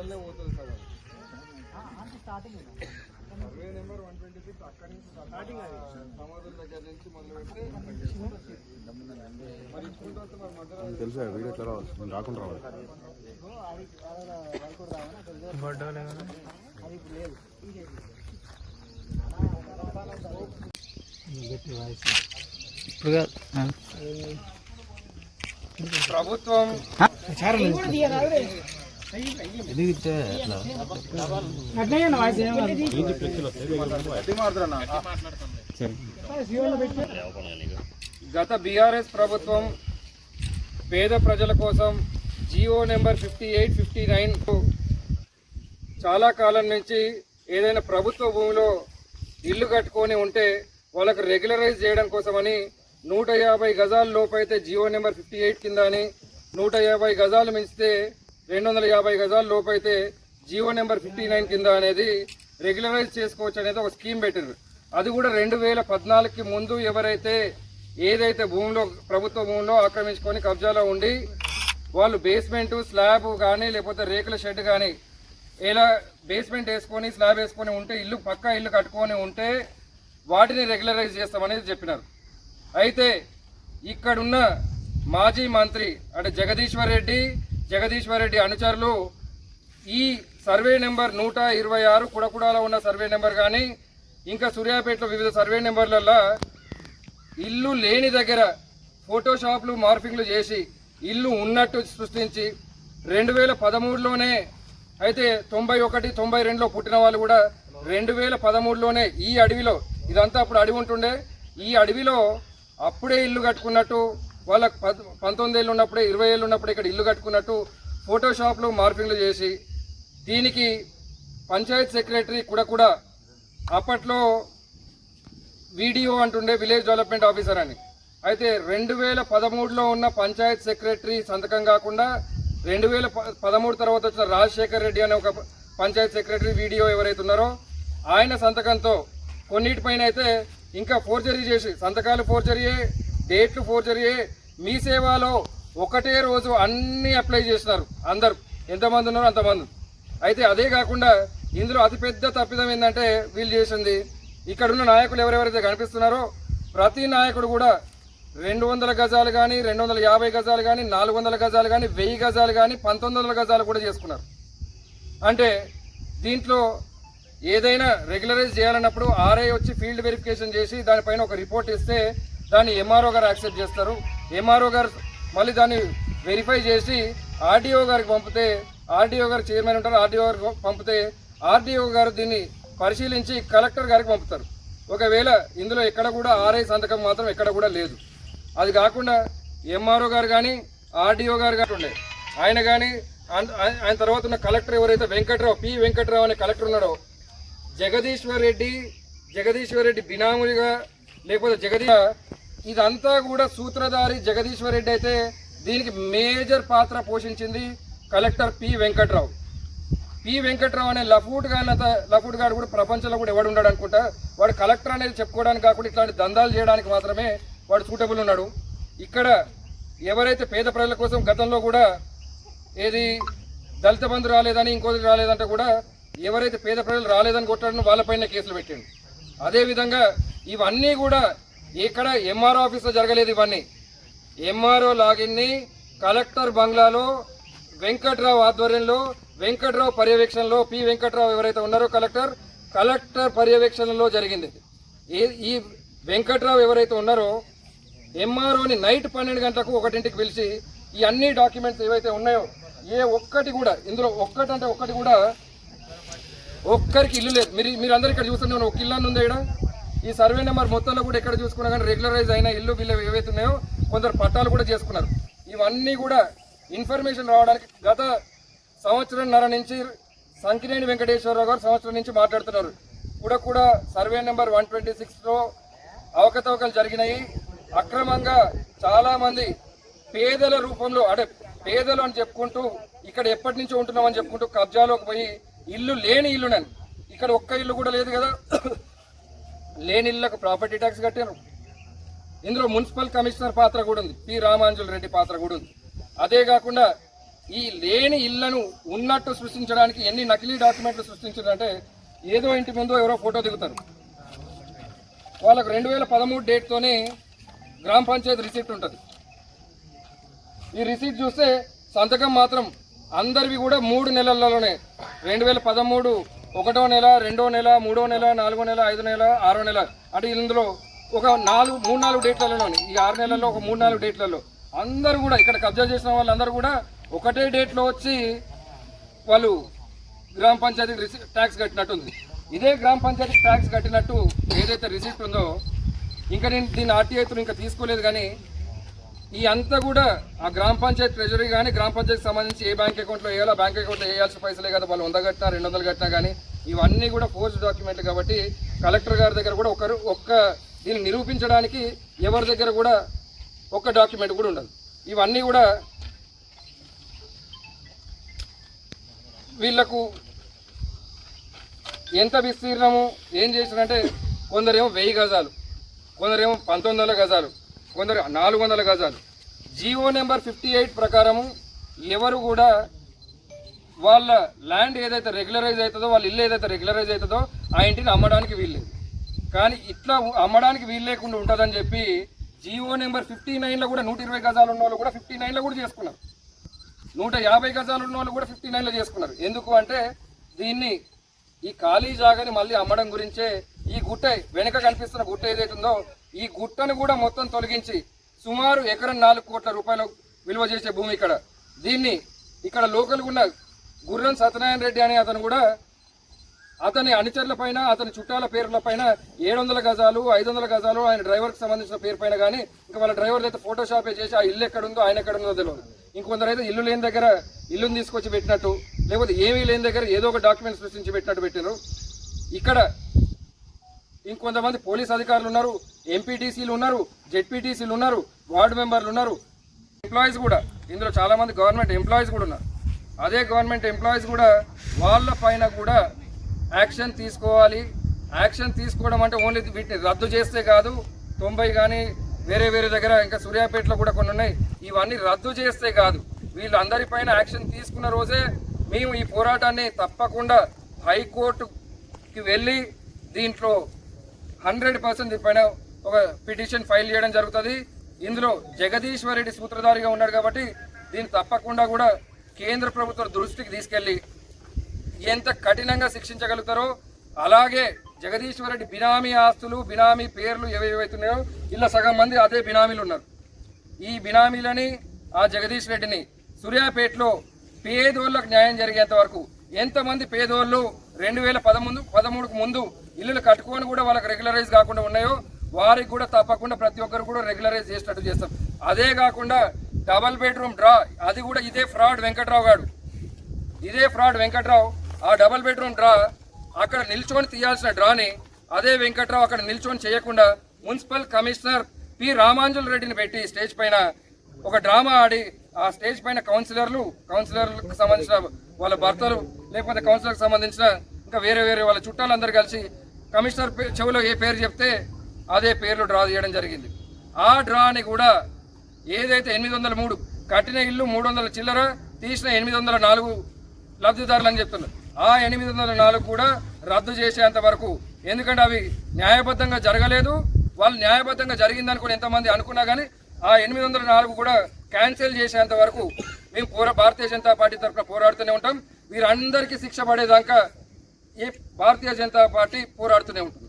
అవతలనే పోతుంది సగం survey number one twenty six అక్కడి నుంచి స్టార్టింగ్ సమాధుల దగ్గర నుంచి మొదలు పెడితే మరి ఇచ్చుకుంటూ వస్తే మరి మధ్యలో తెలుసా వీడియో ఎట్లా రావాలి? నేను రాకుండా రావాలి. ఇప్పుడు కాదు. ఆ. ప్రభుత్వం గత బీఆర్ఎస్ ప్రభుత్వం పేద ప్రజల కోసం Jio number fifty eight fifty nine చాలా కాలం నుంచి ఏదైనా ప్రభుత్వ భూమిలో ఇల్లు కట్టుకొని ఉంటే వాళ్ళకు రెగ్యులరైజ్ చేయడం కోసమని నూట యాభై గజాల లోపైతే జియో నెంబర్ ఫిఫ్టీ ఎయిట్ కింద అని నూట యాభై గజాలు మించితే రెండు వందల యాభై గజాల లోపైతే జీవో నెంబర్ ఫిఫ్టీ నైన్ కింద అనేది రెగ్యులరైజ్ చేసుకోవచ్చు అనేది ఒక స్కీమ్ పెట్టారు అది కూడా రెండు వేల పద్నాలుగుకి ముందు ఎవరైతే ఏదైతే భూమిలో ప్రభుత్వ భూమిలో ఆక్రమించుకొని కబ్జాలో ఉండి వాళ్ళు బేస్మెంట్ స్లాబ్ కానీ లేకపోతే రేకుల షెడ్ కానీ ఇలా బేస్మెంట్ వేసుకొని స్లాబ్ వేసుకొని ఉంటే ఇల్లు పక్కా ఇల్లు కట్టుకొని ఉంటే వాటిని రెగ్యులరైజ్ చేస్తామనేది చెప్పినారు. అయితే ఇక్కడున్న మాజీ మంత్రి అంటే జగదీశ్వర్ రెడ్డి జగదీశ్వర్ రెడ్డి అనుచరులు ఈ సర్వే నెంబర్ నూట ఇరవై ఆరు కుడకుడాలో ఉన్న సర్వే నెంబర్ కానీ ఇంకా సూర్యాపేటలో వివిధ సర్వే నెంబర్లలో ఇల్లు లేని దగ్గర ఫోటోషాప్లు మార్ఫింగ్లు చేసి ఇల్లు ఉన్నట్టు సృష్టించి రెండు వేల పదమూడులోనే అయితే తొంభై ఒకటి తొంభై రెండులో పుట్టిన వాళ్ళు కూడా రెండు వేల పదమూడులోనే ఈ అడవిలో ఇదంతా అప్పుడు అడవి ఉంటుండే ఈ అడవిలో అప్పుడే ఇల్లు కట్టుకున్నట్టు వాళ్ళ పద్ పంతొమ్మిది ఏళ్ళు ఉన్నప్పుడే ఇరవై ఏళ్ళు ఉన్నప్పుడే ఇక్కడ ఇల్లు కట్టుకున్నట్టు ఫోటోషాప్లు మార్పింగ్లు చేసి దీనికి పంచాయత్ సెక్రటరీ కూడా కూడా అప్పట్లో వీడియో అంటుండే విలేజ్ డెవలప్మెంట్ ఆఫీసర్ అని. అయితే రెండు వేల పదమూడులో ఉన్న పంచాయత్ సెక్రటరీ సంతకం కాకుండా రెండు వేల పదమూడు తర్వాత వచ్చిన రాజశేఖర్ రెడ్డి అనే ఒక పంచాయత్ సెక్రటరీ వీడియో ఎవరైతే ఉన్నారో ఆయన సంతకంతో కొన్నిటిపైన అయితే ఇంకా ఫోర్జరీ చేసి సంతకాలు ఫోర్జరీయే డేట్లు ఫోర్జరీయే మీ సేవలో ఒకటే రోజు అన్నీ అప్లై చేస్తున్నారు. అందరు. ఎంతమంది ఉన్నారో అంతమంది. అయితే అదే కాకుండా ఇందులో అతిపెద్ద తప్పిదం ఏంటంటే వీళ్ళు చేసింది ఇక్కడున్న నాయకులు ఎవరెవరైతే కనిపిస్తున్నారో ప్రతి నాయకుడు కూడా రెండు వందల గజాలు కానీ రెండు వందల యాభై గజాలు కానీ నాలుగు వందల గజాలు కానీ వెయ్యి గజాలు కానీ పంతొమ్మిది వందల గజాలు కూడా చేసుకున్నారు. అంటే దీంట్లో ఏదైనా రెగ్యులరైజ్ చేయాలన్నప్పుడు ఆర్ఐ వచ్చి ఫీల్డ్ వెరిఫికేషన్ చేసి దానిపైన ఒక రిపోర్ట్ ఇస్తే దాన్ని ఎంఆర్ఓ గారు యాక్సెప్ట్ చేస్తారు. ఎంఆర్ఓ గారు మళ్ళీ దాన్ని వెరిఫై చేసి ఆర్డీఓ గారికి పంపితే ఆర్డీఓ గారు చైర్మన్ ఉంటారు ఆర్డీఓ గారికి పంపితే ఆర్డీఓ గారు దీన్ని పరిశీలించి కలెక్టర్ గారికి పంపుతారు. ఒకవేళ ఇందులో ఎక్కడ కూడా ఆర్ఐ సంతకం మాత్రం ఎక్కడ కూడా లేదు. అది కాకుండా ఎంఆర్ఓ గారు కానీ ఆర్డీఓ గారు కానీ ఉండే. ఆయన కానీ ఆయన తర్వాత ఉన్న కలెక్టర్ ఎవరైతే వెంకట్రావు పి వెంకట్రావు అనే కలెక్టర్ ఉన్నాడో జగదీశ్వర్ రెడ్డి జగదీశ్వర్ రెడ్డి బినాములుగా లేకపోతే జగదీ ఇదంతా కూడా సూత్రధారి జగదీశ్వర్ రెడ్డి అయితే దీనికి మేజర్ పాత్ర పోషించింది collector P Venkatrao. P Venkatrao అనే లఫూట్ గానంత లఫూట్ గారు కూడా ప్రపంచంలో కూడా ఎవడు ఉన్నాడు అనుకుంటా? వాడు కలెక్టర్ అనేది చెప్పుకోవడానికి కాకుండా ఇట్లాంటి దందాలు చేయడానికి మాత్రమే వాడు సూటబుల్ ఉన్నాడు. ఇక్కడ ఎవరైతే పేద ప్రజల కోసం గతంలో కూడా ఏది దళిత బంధు రాలేదని ఇంకోటి రాలేదంటే కూడా ఎవరైతే పేద ప్రజలు రాలేదని కొట్టాడో వాళ్ళపైన కేసులు పెట్టాడు. అదేవిధంగా ఇవన్నీ కూడా ఇక్కడ ఎంఆర్ఓ ఆఫీస్లో జరగలేదు ఇవన్నీ. ఎంఆర్ఓ లాగిన్ని కలెక్టర్ బంగ్లాలో వెంకట్రావు ఆధ్వర్యంలో వెంకట్రావు పర్యవేక్షణలో పి వెంకట్రావు ఎవరైతే ఉన్నారో కలెక్టర్ కలెక్టర్ పర్యవేక్షణలో జరిగింది. ఈ- ఈ వెంకట్రావు ఎవరైతే ఉన్నారో ఎంఆర్ఓని నైట్ పన్నెండు గంటలకు ఒకటింటికి పిలిచి ఈ అన్ని డాక్యుమెంట్స్ ఏవైతే ఉన్నాయో ఏ ఒక్కటి కూడా ఇందులో ఒక్కటంటే ఒక్కటి కూడా ఒక్కరికి ఇల్లు లేదు. మీరు మీరు అందరు ఇక్కడ చూస్తుంటే ఒక ఇల్లు అని ఉంది ఇక్కడ? ఈ సర్వే నెంబర్ మొత్తంలో కూడా ఎక్కడ చూసుకున్నా కానీ రెగ్యులరైజ్ అయిన ఇల్లు వీళ్ళు ఏవైతే ఉన్నాయో కొందరు పట్టాలు కూడా చేసుకున్నారు. ఇవన్నీ కూడా ఇన్ఫర్మేషన్ రావడానికి గత సంవత్సరంన్నర నుంచి సంకినేని వెంకటేశ్వరరావు గారు సంవత్సరం నుంచి మాట్లాడుతున్నారు. కూడా కూడా సర్వే నెంబర్ వన్ ట్వంటీ సిక్స్లో అవకతవకలు జరిగినాయి. అక్రమంగా చాలామంది పేదల రూపంలో అంటే పేదలు అని చెప్పుకుంటూ ఇక్కడ ఎప్పటి నుంచో ఉంటున్నామని చెప్పుకుంటూ కబ్జాలోకి పోయి ఇల్లు లేని ఇల్లు నన్ను ఇక్కడ ఒక్క ఇల్లు కూడా లేదు కదా. లేని ఇళ్ళకు ప్రాపర్టీ ట్యాక్స్ కట్టారు ఇందులో మున్సిపల్ కమిషనర్ పాత్ర కూడా ఉంది. పి. రామాంజుల రెడ్డి పాత్ర కూడా ఉంది. అదే కాకుండా ఈ లేని ఇళ్ళను ఉన్నట్టు సృష్టించడానికి ఎన్ని నకిలీ డాక్యుమెంట్లు సృష్టించారంటే ఏదో ఇంటి ముందు ఎవరో ఫోటో దిగుతారు. వాళ్ళకు రెండు వేల పదమూడు డేట్తోనే గ్రామ పంచాయతీ రిసీప్ట్ ఉంటుంది. ఈ రిసీప్ట్ చూస్తే సంతకం మాత్రం అందరివి కూడా మూడు నెలలలోనే రెండు వేల పదమూడు ఒకటో నెల రెండో నెల మూడో నెల నాలుగో నెల ఐదో నెల ఆరో నెల. అంటే ఇందులో ఒక నాలుగు మూడు నాలుగు డేట్లలోనే ఈ ఆరు నెలల్లో ఒక మూడు నాలుగు డేట్లలో అందరూ కూడా ఇక్కడ కబ్జా చేసిన వాళ్ళందరూ కూడా ఒకటే డేట్లో వచ్చి వాళ్ళు గ్రామ పంచాయతీకి రిసి ట్యాక్స్ కట్టినట్టుంది. ఇదే గ్రామ పంచాయతీకి ట్యాక్స్ కట్టినట్టు ఏదైతే రిసిప్ట్ ఉందో ఇంకా నేను దీన్ని ఆర్టీఐతో ఇంకా తీసుకోలేదు కానీ ఈ అంతా కూడా ఆ గ్రామ పంచాయతీ ట్రెజరీ కానీ గ్రామ పంచాయతీకి సంబంధించి ఏ బ్యాంక్ అకౌంట్లో వేయాలో బ్యాంక్ అకౌంట్లో వేయాల్సిన పైసలే కదా. వాళ్ళు వంద కట్టినా రెండు వందలు కట్టినా కానీ ఇవన్నీ కూడా ఫోర్స్ డాక్యుమెంట్లు కాబట్టి కలెక్టర్ గారి దగ్గర కూడా ఒకరు ఒక్క దీన్ని నిరూపించడానికి ఎవరి దగ్గర కూడా ఒక్క డాక్యుమెంట్ కూడా ఉండదు. ఇవన్నీ కూడా వీళ్ళకు ఎంత విస్తీర్ణము ఏం చేసినంటే కొందరేమో వెయ్యి గజాలు కొందరేమో పంతొమ్మిది వందల గజాలు కొందరు నాలుగు వందల గజాలు. జియో నెంబర్ ఫిఫ్టీ ఎయిట్ ప్రకారము ఎవరు కూడా వాళ్ళ ల్యాండ్ ఏదైతే రెగ్యులరైజ్ అవుతుందో వాళ్ళ ఇల్లు ఏదైతే రెగ్యులరైజ్ అవుతుందో ఆ ఇంటిని అమ్మడానికి వీల్లేదు. కానీ ఇట్లా అమ్మడానికి వీలు లేకుండా ఉంటుందని చెప్పి జియో నెంబర్ ఫిఫ్టీ నైన్లో కూడా నూట ఇరవై గజాలు ఉన్న వాళ్ళు కూడా ఫిఫ్టీ నైన్లో కూడా చేసుకున్నారు. నూట యాభై గజాలు ఉన్న వాళ్ళు కూడా ఫిఫ్టీ నైన్లో చేసుకున్నారు. ఎందుకు అంటే దీన్ని ఈ ఖాళీ జాగాని మళ్ళీ అమ్మడం గురించే ఈ గుట్ట వెనుక కనిపిస్తున్న గుట్ట ఏదైతుందో ఈ గుట్టను కూడా మొత్తం తొలగించి సుమారు ఎకరం నాలుగు కోట్ల రూపాయలు విలువ చేసే భూమి ఇక్కడ. దీన్ని ఇక్కడ లోకల్గా ఉన్న గుర్రం సత్యనారాయణ రెడ్డి అనే అతను కూడా అతని అనుచరులపైన అతని చుట్టాల పేర్లపైన ఏడు వందల గజాలు ఐదు వందల గజాలు ఆయన డ్రైవర్కి సంబంధించిన పేరు పైన కానీ ఇంకా వాళ్ళ డ్రైవర్ అయితే ఫోటోషాపే చేసి ఆ ఇల్లు ఎక్కడ ఉందో ఆయన ఎక్కడ ఉందో తెలియదు ఇంకొందరు అయితే ఇల్లు లేని దగ్గర ఇల్లుని తీసుకొచ్చి పెట్టినట్టు లేకపోతే ఏమీ లేని దగ్గర ఏదో ఒక డాక్యుమెంట్స్ సృష్టించి పెట్టినట్టు పెట్టారు ఇక్కడ ఇంకొంతమంది పోలీస్ అధికారులు ఉన్నారు ఎంపీటీసీలు ఉన్నారు జెడ్పీటీసీలు ఉన్నారు వార్డు మెంబర్లు ఉన్నారు ఎంప్లాయీస్ కూడా. ఇందులో చాలామంది గవర్నమెంట్ ఎంప్లాయీస్ కూడా ఉన్నారు. అదే గవర్నమెంట్ ఎంప్లాయీస్ కూడా వాళ్ళ పైన కూడా యాక్షన్ తీసుకోవాలి. యాక్షన్ తీసుకోవడం అంటే ఓన్లీ వీటిని రద్దు చేస్తే కాదు తొంభై కానీ వేరే వేరే దగ్గర ఇంకా సూర్యాపేటలో కూడా కొన్ని ఉన్నాయి. ఇవన్నీ రద్దు చేస్తే కాదు. వీళ్ళందరిపైన యాక్షన్ తీసుకున్న రోజే మేము ఈ పోరాటాన్ని తప్పకుండా హైకోర్టుకి వెళ్ళి దీంట్లో హండ్రెడ్ పర్సెంట్ దీనిపైన ఒక పిటిషన్ ఫైల్ చేయడం జరుగుతుంది. ఇందులో జగదీశ్వర్ రెడ్డి సూత్రధారిగా ఉన్నాడు కాబట్టి దీన్ని తప్పకుండా కూడా కేంద్ర ప్రభుత్వ దృష్టికి తీసుకెళ్ళి ఎంత కఠినంగా శిక్షించగలుగుతారో అలాగే జగదీశ్వర్ రెడ్డి బినామీ ఆస్తులు బినామీ పేర్లు ఏవేవైతున్నాయో ఇలా సగం మంది అదే బినామీలు ఉన్నారు. ఈ బినామీలని ఆ జగదీష్ రెడ్డిని సూర్యాపేటలో పేదోళ్ళకు న్యాయం జరిగేంత వరకు ఎంతమంది పేదోళ్ళు రెండు వేల పదమూడు పదమూడుకు ముందు ఇల్లులు కట్టుకొని కూడా వాళ్ళకి రెగ్యులరైజ్ కాకుండా ఉన్నాయో వారికి కూడా తప్పకుండా ప్రతి ఒక్కరు కూడా రెగ్యులరైజ్ చేసినట్టు చేస్తాం అదే కాకుండా డబల్ బెడ్రూమ్ డ్రా అది కూడా ఇదే ఫ్రాడ్ వెంకట్రావు గారు. ఇదే ఫ్రాడ్ వెంకట్రావు ఆ డబల్ బెడ్రూమ్ డ్రా అక్కడ నిల్చొని తీయాల్సిన డ్రాని అదే వెంకట్రావు అక్కడ నిల్చొని చేయకుండా మున్సిపల్ కమిషనర్ పి. రామాంజుల రెడ్డిని పెట్టి స్టేజ్ పైన ఒక డ్రామా ఆడి ఆ స్టేజ్ పైన కౌన్సిలర్లు కౌన్సిలర్లకు సంబంధించిన వాళ్ళ భర్తలు లేకపోతే కౌన్సిలర్కి సంబంధించిన ఇంకా వేరే వేరే వాళ్ళ చుట్టాలందరూ కలిసి కమిషనర్ చెవిలో ఏ పేరు చెప్తే అదే పేర్లు డ్రా చేయడం జరిగింది. ఆ డ్రాని కూడా ఏదైతే ఎనిమిది వందల మూడు కట్టిన ఇల్లు మూడు వందల చిల్లర తీసిన ఎనిమిది వందల నాలుగు లబ్ధిదారులు అని చెప్తున్నారు. ఆ ఎనిమిది వందల నాలుగు కూడా రద్దు చేసేంత వరకు. ఎందుకంటే అవి న్యాయబద్ధంగా జరగలేదు. వాళ్ళు న్యాయబద్ధంగా జరిగిందనుకుని ఎంతమంది అనుకున్నా కానీ ఆ ఎనిమిది వందల నాలుగు కూడా క్యాన్సిల్ చేసేంత వరకు మేము పోరా భారతీయ జనతా పార్టీ తరఫున పోరాడుతూనే ఉంటాం. వీరందరికీ శిక్ష పడేదాకా ఈ భారతీయ జనతా పార్టీ పోరాడుతూనే ఉంటుంది.